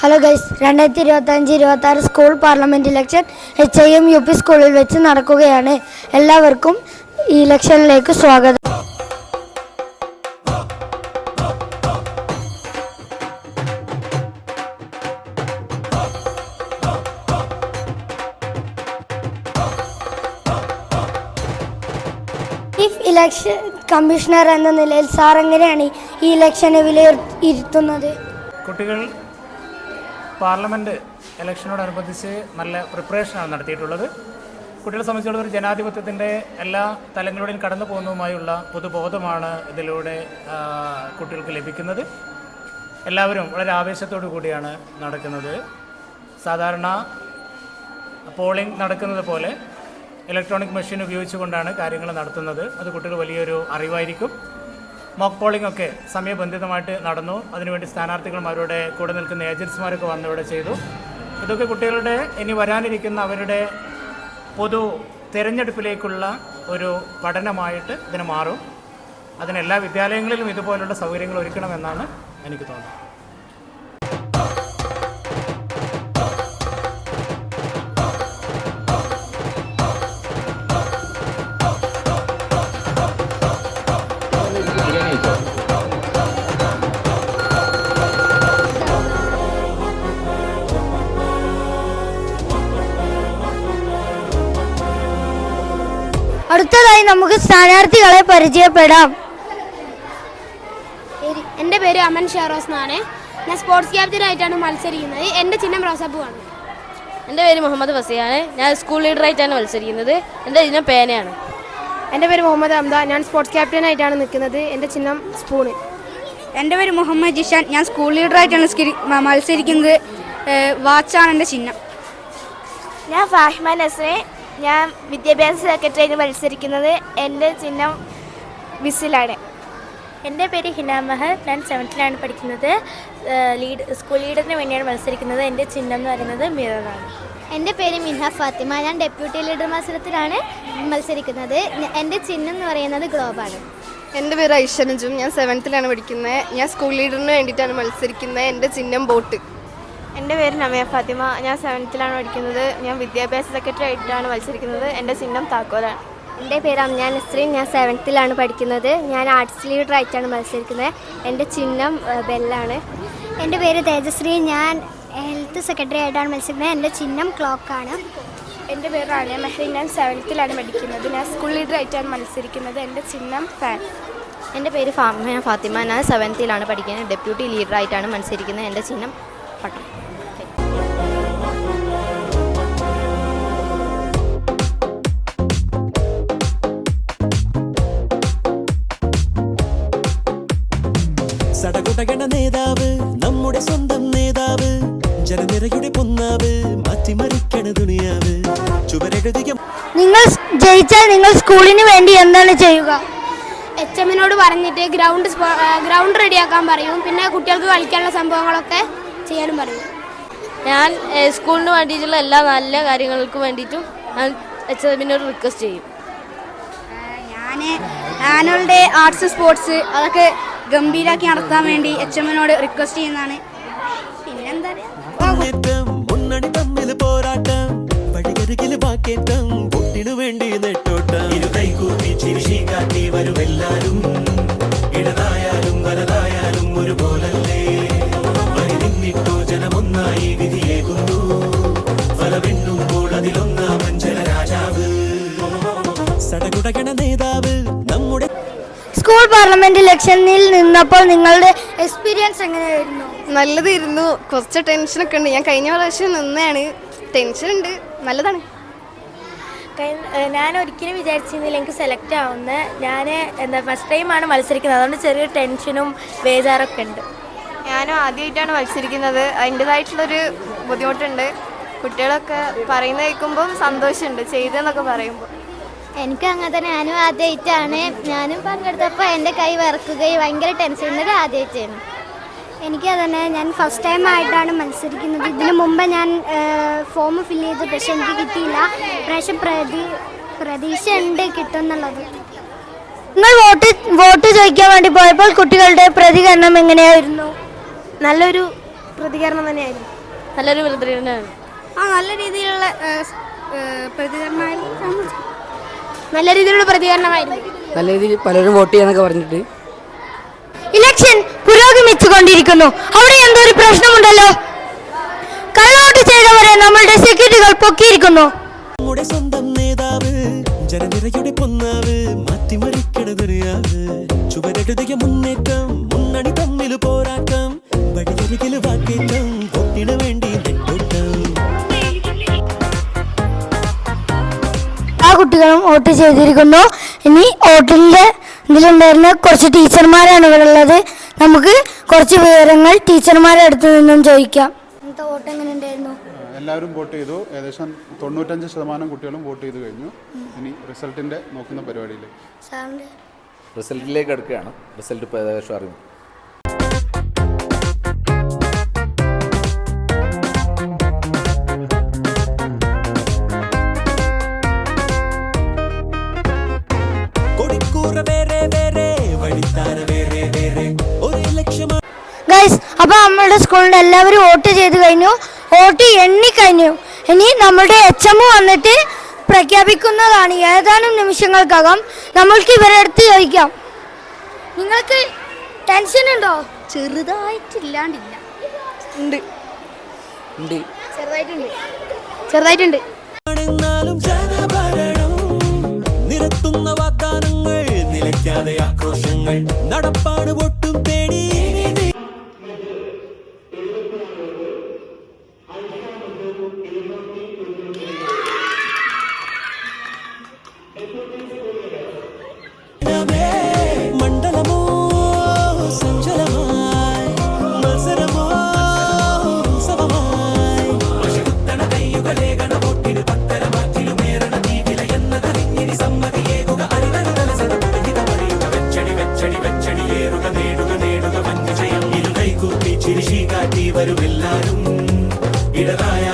Hello guys രണ്ടായിരത്തി ഇരുപത്തി അഞ്ച് ഇരുപത്തി ആറ് school parliament election H I M U P സ്കൂളിൽ വെച്ച് നടക്കുകയാണ്. എല്ലാവർക്കും ഈ ഇലക്ഷനിലേക്ക് സ്വാഗതം. ചീഫ് ഇലക്ഷൻ കമ്മീഷണർ എന്ന നിലയിൽ സാർ എങ്ങനെയാണ് ഈ ഇലക്ഷനെ വിലയിരുത്തുന്നത്? കുട്ടികൾ പാർലമെന്റ് ഇലക്ഷനോടനുബന്ധിച്ച് നല്ല പ്രിപ്പറേഷനാണ് നടത്തിയിട്ടുള്ളത്. കുട്ടികളെ സംബന്ധിച്ചിടത്തോളം ജനാധിപത്യത്തിന്റെ എല്ലാ തലങ്ങളിലൂടെയും കടന്നു പോകുന്നതുമായുള്ള പൊതുബോധമാണ് ഇതിലൂടെ കുട്ടികൾക്ക് ലഭിക്കുന്നത്. എല്ലാവരും വളരെ ആവേശത്തോടു കൂടിയാണ് നടക്കുന്നത്. സാധാരണ പോളിംഗ് നടക്കുന്നത് പോലെ ഇലക്ട്രോണിക് മെഷീൻ ഉപയോഗിച്ചുകൊണ്ടാണ് കാര്യങ്ങൾ നടത്തുന്നത്. അത് കുട്ടികൾ വലിയൊരു അറിവായിരിക്കും. മോക്ക് പോളിംഗ് ഒക്കെ സമയബന്ധിതമായിട്ട് നടന്നു. അതിനുവേണ്ടി സ്ഥാനാർത്ഥികളും അവരുടെ കൂടെ നിൽക്കുന്ന ഏജൻസിമാരൊക്കെ വന്ന് ഇവിടെ ചെയ്തു. ഇതൊക്കെ കുട്ടികളുടെ ഇനി വരാനിരിക്കുന്ന അവരുടെ പൊതു തിരഞ്ഞെടുപ്പിലേക്കുള്ള ഒരു പഠനമായിട്ട് ഇതിന് മാറും. അതിന് എല്ലാ വിദ്യാലയങ്ങളിലും ഇതുപോലുള്ള സൗകര്യങ്ങൾ ഒരുക്കണമെന്നാണ് എനിക്ക് തോന്നുന്നത്. അടുത്തതായി നമുക്ക് സ്ഥാനാർത്ഥികളെ പരിചയപ്പെടാം. എന്റെ എന്റെ പേര് അമൻ ഷെറോസ് എന്നാണ്. ഞാൻ സ്പോർട്സ് ക്യാപ്റ്റനായിട്ടാണ് മത്സരിക്കുന്നത്. എന്റെ ചിഹ്നം റോസാപ്പൂവാണ് എന്റെ പേര് മുഹമ്മദ് ഫസിയാണ് ഞാൻ സ്കൂൾ ലീഡർ ആയിട്ടാണ് മത്സരിക്കുന്നത്. എന്റെ ചിഹ്നം പേനയാണ്. എന്റെ പേര് മുഹമ്മദ് അംദ. ഞാൻ സ്പോർട്സ് ക്യാപ്റ്റനായിട്ടാണ് നിൽക്കുന്നത്. എന്റെ ചിഹ്നം സ്പൂണ് എന്റെ പേര് മുഹമ്മദ് ജിഷാൻ. ഞാൻ സ്കൂൾ ലീഡർ ആയിട്ടാണ് മത്സരിക്കുന്നത്. വാച്ചാണ് എന്റെ ചിഹ്നം. ഞാൻ ഫാഹിമ നസ്രെ ഞാൻ വിദ്യാഭ്യാസ സെക്രട്ടറിയായിട്ട് മത്സരിക്കുന്നത് എന്റെ ചിഹ്നം വിസിലാണ്. എന്റെ പേര് ഹിനാമഹർ ഞാൻ സെവൻത്തിലാണ് പഠിക്കുന്നത്. ലീഡ് സ്കൂൾ ലീഡറിന് വേണ്ടിയാണ് മത്സരിക്കുന്നത്. എന്റെ ചിഹ്നം എന്ന് പറയുന്നത് മിററാണ് എന്റെ പേര് മിൻഹ ഫാത്തിമ. ഞാൻ ഡെപ്യൂട്ടി ലീഡർ മത്സരത്തിലാണ് മത്സരിക്കുന്നത്. എന്റെ ചിഹ്നം എന്ന് പറയുന്നത് ഗ്ലോബാണ് എന്റെ പേര് ഐഷനജും ഞാൻ സെവൻത്തിലാണ് പഠിക്കുന്നത്. ഞാൻ സ്കൂൾ ലീഡറിന് വേണ്ടിയിട്ടാണ് മത്സരിക്കുന്നത്. എന്റെ ചിഹ്നം ബോട്ട്. എന്റെ പേര് നമയ ഫാത്തിമ. ഞാൻ സെവൻത്തിലാണ് പഠിക്കുന്നത്. ഞാൻ വിദ്യാഭ്യാസ സെക്രട്ടറി ആയിട്ടാണ് മത്സരിക്കുന്നത്. എന്റെ ചിഹ്നം താക്കോലാണ്. എന്റെ പേര് അമ്യാൻ നസ്രീൻ. ഞാൻ സെവൻത്തിലാണ് പഠിക്കുന്നത്. ഞാൻ ആർട്സ് ലീഡർ ആയിട്ടാണ് മത്സരിക്കുന്നത്. എന്റെ ചിഹ്നം ബെല്ലാണ്. എന്റെ പേര് തേജശ്രീ ഞാൻ ഹെൽത്ത് സെക്രട്ടറി ആയിട്ടാണ് മത്സരിക്കുന്നത്. എന്റെ ചിഹ്നം ക്ലോക്കാണ്. എന്റെ പേര് റാണിയ മെഹ്റിൻ ഞാൻ സെവൻത്തിലാണ് പഠിക്കുന്നത്. ഞാൻ സ്കൂൾ ലീഡർ ആയിട്ടാണ് മത്സരിക്കുന്നത്. എന്റെ ചിഹ്നം ഫാൻ. എന്റെ പേര് ഫാമ ഫാത്തിമ. ഞാൻ സെവൻത്തിലാണ് പഠിക്കുന്നത്. ഡെപ്യൂട്ടി ലീഡറായിട്ടാണ് മത്സരിക്കുന്നത്. എന്റെ ചിഹ്നം പട്ടം. സടകുടകണ നേതാവ് നമ്മുടെ സ്വന്തം നേതാവ് ജനനിരയുടെ പൊന്നാവ് മാറ്റിമറിക്കണ ദുനിയാവ് ചുവരെഴുതിയ നിങ്ങൾ ജയിച്ചാൽ നിങ്ങൾ സ്കൂളിന് വേണ്ടി എന്താണ് ചെയ്യുക? എച്ച് എമ്മിനോട് പറഞ്ഞിട്ട് ഗ്രൗണ്ട് ഗ്രൗണ്ട് റെഡിയാക്കാൻ പറയും. പിന്നെ കുട്ടികൾക്ക് കളിക്കാനുള്ള സംഭവങ്ങളൊക്കെ ചെയ്യാനും പറയും. ഞാൻ സ്കൂളിന് വേണ്ടിയിട്ടുള്ള എല്ലാ നല്ല കാര്യങ്ങൾക്കും വേണ്ടിയിട്ടും ഞാൻ എച്ച് എമ്മിനോട് റിക്വസ്റ്റ് ചെയ്യും. ഞാൻ ആനുവൽ ഡേ ആർട്സ് സ്പോർട്സ് അതൊക്കെ ഗംഭീരാക്കി നടത്താൻ വേണ്ടി എച്ച് എമ്മിനോട് റിക്വസ്റ്റ് ചെയ്യുന്നതാണ്. പിന്നെന്താ? പോരാട്ടം. വേണ്ടി ചിരിശി ഇടതായാലും നേതാവ് സ്കൂൾ പാർലമെന്റ് ഇലക്ഷനിൽ നിന്നപ്പോൾ നിങ്ങളുടെ എക്സ്പീരിയൻസ് എങ്ങനെയായിരുന്നു? നല്ലതായിരുന്നു കുറച്ച് ടെൻഷനൊക്കെ ഉണ്ട്. ഞാൻ കഴിഞ്ഞ പ്രാവശ്യം നിന്നാണ് ടെൻഷൻ ഉണ്ട്. നല്ലതാണ്. ഞാൻ ഒരിക്കലും വിചാരിച്ചിരുന്നില്ല എനിക്ക് സെലക്ട് ആവുന്ന. ഞാൻ എന്താ ഫസ്റ്റ് ടൈമാണ് മത്സരിക്കുന്നത്. അതുകൊണ്ട് ചെറിയ ടെൻഷനും ബേജാറൊക്കെ ഉണ്ട്. ഞാനും ആദ്യമായിട്ടാണ് മത്സരിക്കുന്നത്. അതിന്റെതായിട്ടുള്ളൊരു ബുദ്ധിമുട്ടുണ്ട്. കുട്ടികളൊക്കെ പറയുന്നത് കേൾക്കുമ്പോൾ സന്തോഷമുണ്ട്. ചെയ്തെന്നൊക്കെ പറയുമ്പോൾ എനിക്ക് അങ്ങനെ തന്നെ ഞാനും ആദ്യമായിട്ടാണ് ഞാനും പങ്കെടുത്തപ്പോൾ എന്റെ കൈ വിറക്കുകയും ഭയങ്കര ടെൻഷൻ ഇന്നലെ ആദ്യമായിട്ടാണ് എനിക്ക് അതന്നെ ഞാൻ ഫസ്റ്റ് ടൈം ആയിട്ടാണ് മത്സരിക്കുന്നത്. ഇതിനു മുമ്പ് ഞാൻ ഫോം ഫില്ല് ചെയ്തു പക്ഷെ എനിക്ക് കിട്ടിയില്ല. പ്രാവശ്യം പ്രതി പ്രതീക്ഷ ഉണ്ട് കിട്ടുമെന്നുള്ളത് നിങ്ങൾ വോട്ട് വോട്ട് ചോദിക്കാൻ വേണ്ടി പോയപ്പോൾ കുട്ടികളുടെ പ്രതികരണം എങ്ങനെയായിരുന്നു? നല്ലൊരു പ്രതികരണം തന്നെയായിരുന്നു. നല്ലൊരു പ്രതികരണമാണ്. ആ നല്ല രീതിയിലുള്ള പ്രതികരണമായിരുന്നു. നല്ല രീതിയിലുള്ള പ്രതികരണമായിരുന്നു. നല്ല രീതിയിൽ പലരും വോട്ട് ചെയ്യാന്നൊക്കെ പറഞ്ഞിട്ട്. ഇലക്ഷൻ പുരോഗമിച്ചുകൊണ്ടിരിക്കുന്നു. അവിടെ എന്തോ ഒരു പ്രശ്നമുണ്ടല്ലോ? കള്ളവോട്ട് ചെയ്തവരെ നമ്മളുടെ സെക്യൂരിറ്റികൾ പൊക്കിയിരിക്കുന്നു. നമ്മുടെ സ്വന്തം നേതാവ് ജനനിരയുടെ പൊന്നാവ് മാറ്റിമറിക്കണ ചുവരെഴുതിയ മുന്നേറ്റം കുട്ടികളും വോട്ട് ചെയ്തിരിക്കുന്നു. ഇനി വോട്ടിന്റെ ഇതിലുണ്ടായിരുന്ന കുറച്ച് ടീച്ചർമാരാണ് ഇവിടെ ഉള്ളത് നമുക്ക് കുറച്ച് വിവരങ്ങൾ ടീച്ചർമാരുടെ അടുത്ത് നിന്നും ചോദിക്കാം. വോട്ട് എങ്ങനെ ഉണ്ടായിരുന്നു എല്ലാവരും വോട്ട് ചെയ്തു. ഏകദേശം തൊണ്ണൂറ്റഞ്ച് ശതമാനം കുട്ടികളും വോട്ട് ചെയ്തു കഴിഞ്ഞു. ഇനി റിസൾട്ടിന്റെ നോക്കുന്ന പരിപാടിയിലേക്ക്. റിസൾട്ടിലേക്ക് എടുക്കുകയാണ് റിസൾട്ട് ഇപ്പോൾ ഏകദേശം അറിയും അപ്പോൾ സ്കൂളിന്റെ സ്കൂളിൽ എല്ലാവരും വോട്ട് ചെയ്ത് കഴിഞ്ഞു. വോട്ട് എണ്ണിക്കഴിഞ്ഞു ഇനി നമ്മളുടെ എച്ച് എം വന്നിട്ട് പ്രഖ്യാപിക്കുന്നതാണ്. ഏതാനും നിമിഷങ്ങൾക്കകം നമ്മൾക്ക് ഇവരെ അടുത്ത് ചോദിക്കാം. നിങ്ങൾക്ക് ടെൻഷൻ ഉണ്ടോ? ചെറുതായിട്ടില്ലാണ്ടില്ല. ഉണ്ട്. ചെറുതായിട്ടുണ്ട്. ചെറുതായിട്ടുണ്ട്. ജനഭരണം നിരത്തുന്ന വാഗ്ദാനങ്ങൾ നിലയ്ക്കാതെ ആക്രോശങ്ങൾ നടപ്പാണ് ഇടതായാലും